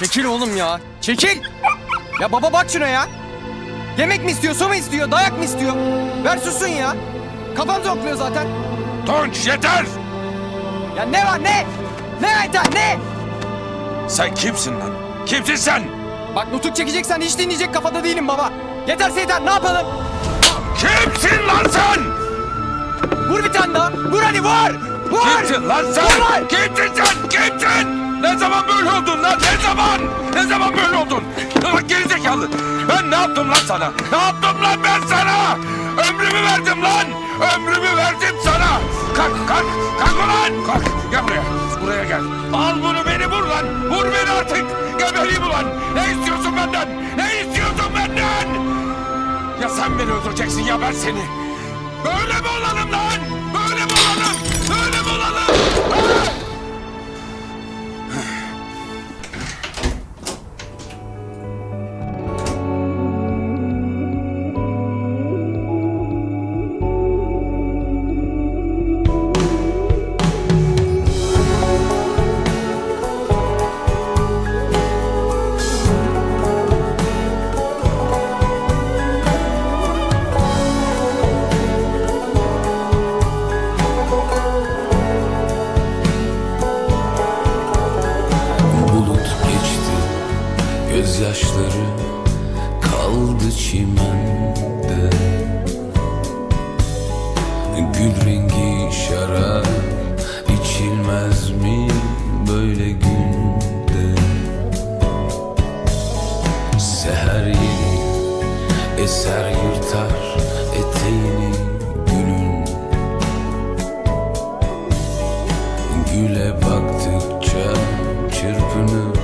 Çekil oğlum ya. Çekil. Ya baba bak şuna ya. Yemek mi istiyor, su mu istiyor, dayak mı istiyor? Ver sussun ya. Kafam zokluyor zaten. Tunç yeter! Ya ne var ne? Ne yeter ne? Sen kimsin lan? Kimsin sen? Bak nutuk çekeceksen hiç dinleyecek kafada değilim baba. Yeterse yeter ne yapalım? Kimsin lan sen? Vur bir tane daha. Vur hadi vur. Vur. Kimsin lan Vur sen? lan. Kimsin sen? Kimsin? Ne zaman böyle oldun lan? Ne zaman? Ne zaman böyle oldun? Bak gerizekalı. Ben ne yaptım lan sana? Ne yaptım lan ben sana? Ömrümü verdim lan. Ömrümü verdim sana. Kalk kalk. Kalk ulan. Kalk. Gel buraya. Buraya gel. Al bunu beni vur lan. Vur beni artık. Gebereyim ulan. Ne istiyorsun benden? Ne istiyorsun benden? Ya sen beni öldüreceksin ya ben seni. Böyle mi olalım lan? gözyaşları kaldı çimende. Gül rengi şarap içilmez mi böyle günde? Seher yeri eser yırtar eteğini gülün Güle baktıkça çırpınır